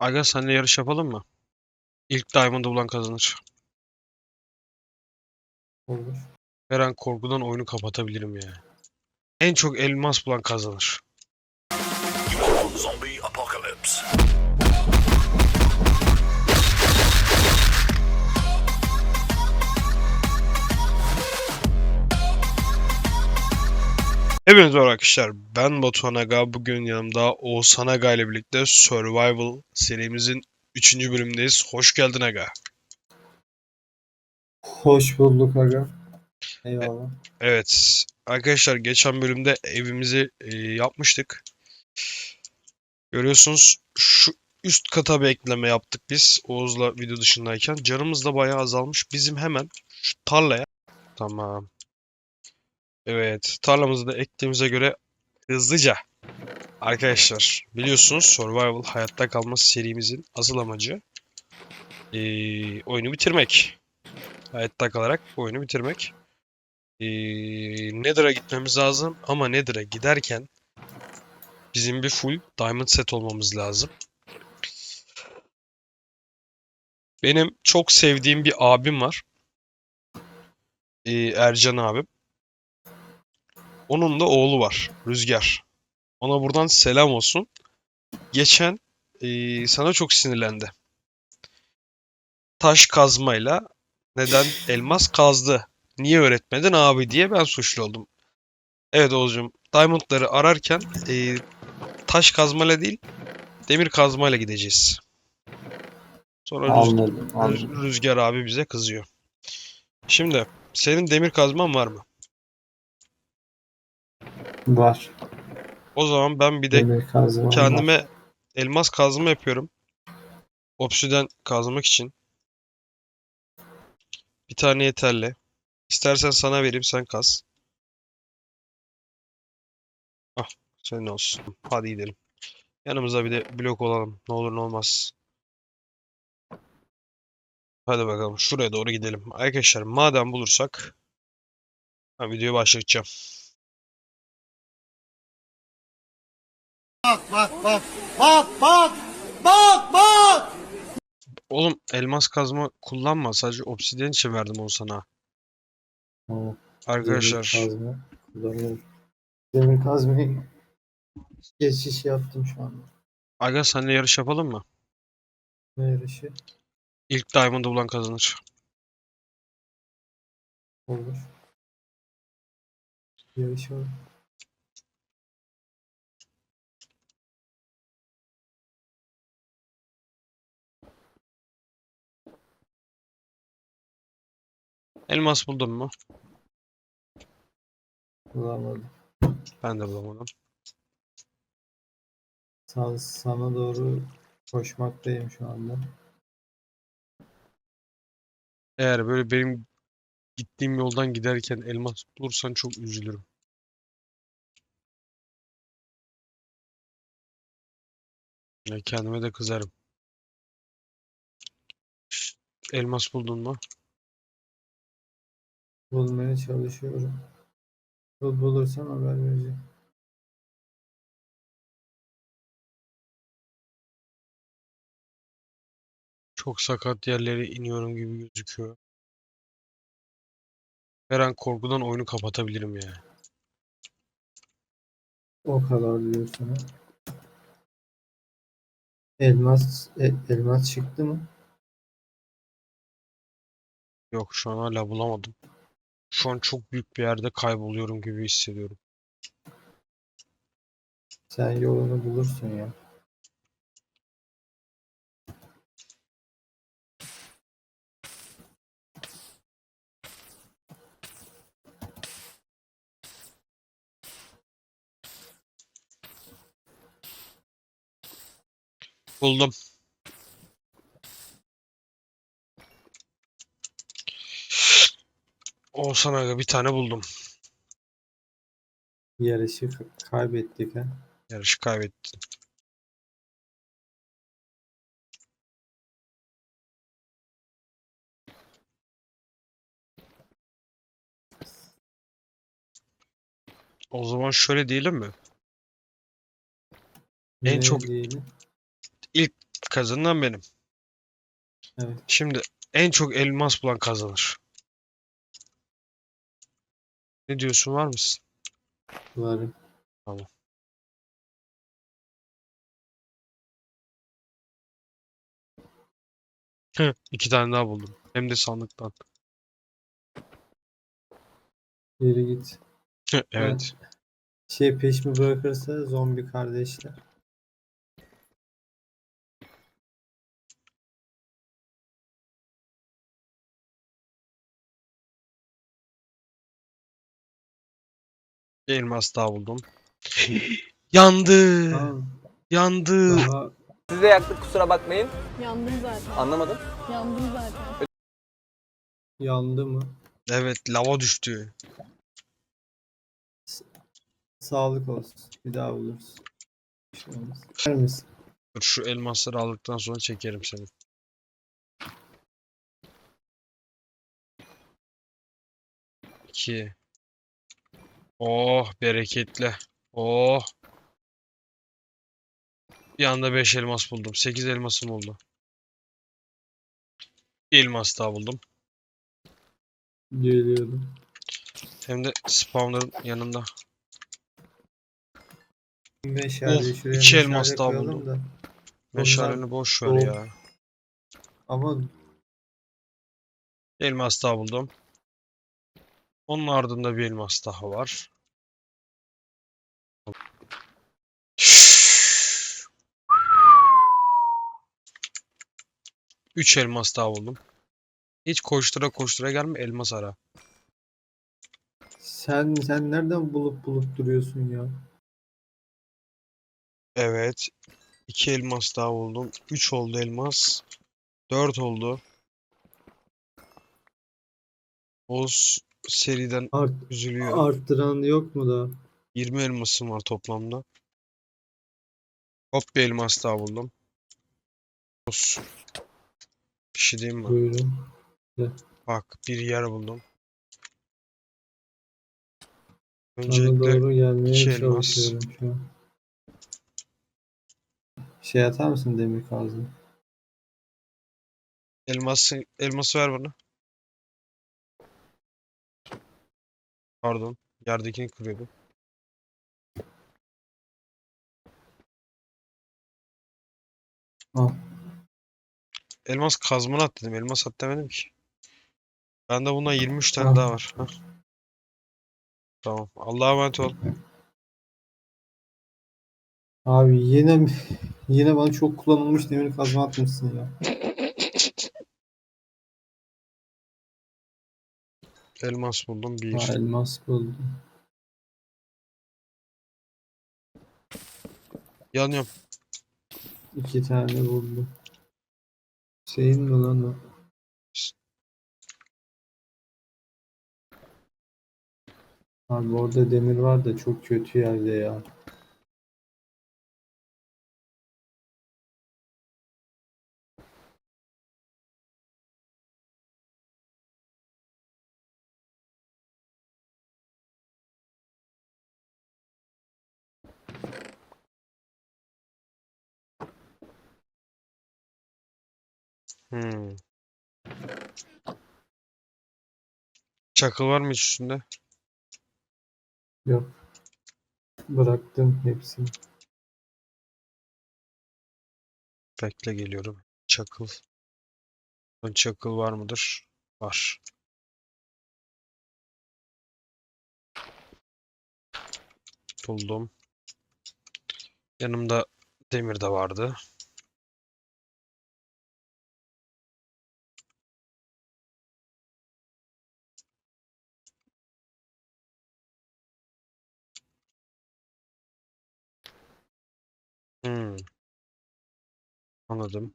Aga senle yarış yapalım mı? İlk Diamond'ı bulan kazanır. Olur. Her an korkudan oyunu kapatabilirim ya. En çok elmas bulan kazanır. Zombie apocalypse. Hepinize merhaba arkadaşlar. Ben Batuhan Aga. Bugün yanımda Oğuzhan Aga ile birlikte Survival serimizin 3. bölümündeyiz. Hoş geldin Aga. Hoş bulduk aga. Eyvallah. Evet. Arkadaşlar geçen bölümde evimizi e, yapmıştık. Görüyorsunuz şu üst kata bir ekleme yaptık biz Oğuz'la video dışındayken. Canımız da bayağı azalmış. Bizim hemen şu tarlaya tamam. Evet, tarlamızı da ektiğimize göre hızlıca arkadaşlar biliyorsunuz Survival hayatta kalma serimizin asıl amacı e, oyunu bitirmek. Hayatta kalarak oyunu bitirmek. Ee, Nether'a gitmemiz lazım ama Nether'a giderken bizim bir full diamond set olmamız lazım. Benim çok sevdiğim bir abim var. Ee, Ercan abim. Onun da oğlu var. Rüzgar. Ona buradan selam olsun. Geçen ee, sana çok sinirlendi. Taş kazmayla neden elmas kazdı? Niye öğretmedin abi diye ben suçlu oldum. Evet Oğuzcum, Diamond'ları ararken e, taş kazmayla değil, demir kazmayla gideceğiz. Sonra Anladım. Rüz- anladım. Rüzgar abi bize kızıyor. Şimdi senin demir kazman var mı? Var. O zaman ben bir de Demir kazma var. kendime elmas kazma yapıyorum. Obsidian kazmak için. Bir tane yeterli. İstersen sana vereyim sen kaz. Ah senin olsun. Hadi gidelim. Yanımıza bir de blok olalım. Ne olur ne olmaz. Hadi bakalım şuraya doğru gidelim. Arkadaşlar madem bulursak ben videoyu başlatacağım. Oğlum elmas kazma kullanma. Sadece obsidyen için verdim onu sana. Tamam. Arkadaşlar Demir kazma kullanıyorum. Demir kazmayı geçiş yaptım şu anda. Aga senle yarış yapalım mı? Ne yarışı? İlk Diamond'ı bulan kazanır. Olur. Yarış var. Elmas buldun mu? Bulamadım. Ben de bulamadım. Sana, sana doğru koşmaktayım şu anda. Eğer böyle benim gittiğim yoldan giderken elmas bulursan çok üzülürüm. Ya kendime de kızarım. Elmas buldun mu? Bulmaya çalışıyorum. Bul bulursam haber vereceğim. Çok sakat yerlere iniyorum gibi gözüküyor. Her an korkudan oyunu kapatabilirim ya. O kadar diyorsun. Elmas e- elmas çıktı mı? Yok şu an hala bulamadım. Şu an çok büyük bir yerde kayboluyorum gibi hissediyorum. Sen yolunu bulursun ya. Buldum. Olsan aga bir tane buldum. Yarışı kaybettik ha. Yarışı kaybettin. O zaman şöyle diyelim mi? En Ne çok- diyelim? Kazanan benim. Evet. Şimdi en çok elmas bulan kazanır. Ne diyorsun var mısın? Varım. Heh, iki tane daha buldum. Hem de sandıktan. Geri git. Evet. Şey peşimi bırakırsa zombi kardeşler. Bir elmas daha buldum. Yandı. Yandı. daha Siz de yaktık kusura bakmayın. Yandım zaten. Anlamadım. Yandım zaten. yandı mı? Evet, lava düştü. Sağlık olsun. Bir daha buluruz. Bir şey olmaz. Ver misin? Dur şu elmasları aldıktan sonra çekerim seni. İki. Oh bereketli. Oh. Bir anda 5 elmas buldum. 8 elmasım oldu. Bir elmas daha buldum. Geliyorum. Hem de spawner'ın yanında. 5 Oh, yerde şuraya iki meşale elmas daha koyalım buldum. da. Meşaleni boş ver soğuk. ya. Ama Elmas daha buldum. Onun ardında bir elmas daha var. Üç elmas daha buldum. Hiç koştura koştura gelme elmas ara. sen sen nereden bulup bulup duruyorsun ya? Evet. iki elmas daha buldum. Üç oldu elmas. Dört oldu. Oğuz seriden Art, üzülüyor. arttıran yok mu da? 20 elmasım var toplamda. Hop bir elmas daha buldum. Olsun. Bir şey diyeyim mi? Buyurun. Bak bir yer buldum. Öncelikle doğru gelmeye iki elmas. çalışıyorum şu an. Şey atar mısın demir kazma? elması, elması ver bana. Pardon. Yerdekini kırıyordum. Al. Elmas kazmanı at dedim. Elmas at demedim ki. Bende bundan 23 tane Al. daha var. Hah. Tamam. Allah'a emanet ol. Abi yine yine bana çok kullanılmış demir kazma atmışsın ya. Elmas buldum. Ha, Bir. elmas buldum. Yanıyorum. İki tane buldum. Şeyin mi lan o? Abi orada demir var da çok kötü yerde ya. Hmm. Çakıl var mı hiç üstünde? Yok. Bıraktım hepsini. Bekle geliyorum. Çakıl. Ön Çakıl var mıdır? Var. Buldum. Yanımda demir de vardı. Hmm. Anladım.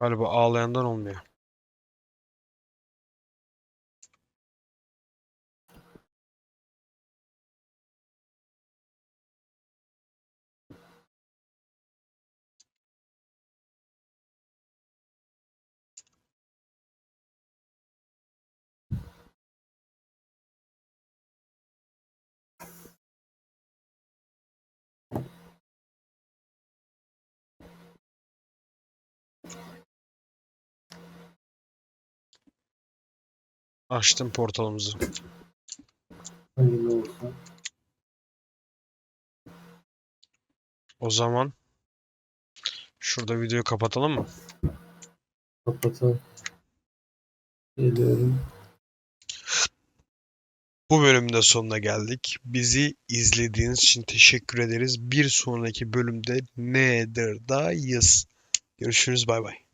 Galiba ağlayandan olmuyor. Açtım portalımızı. Hayırlı olsun. O zaman şurada videoyu kapatalım mı? Kapatalım. Geliyorum. Bu bölümün de sonuna geldik. Bizi izlediğiniz için teşekkür ederiz. Bir sonraki bölümde Nether'dayız. Görüşürüz bay bay.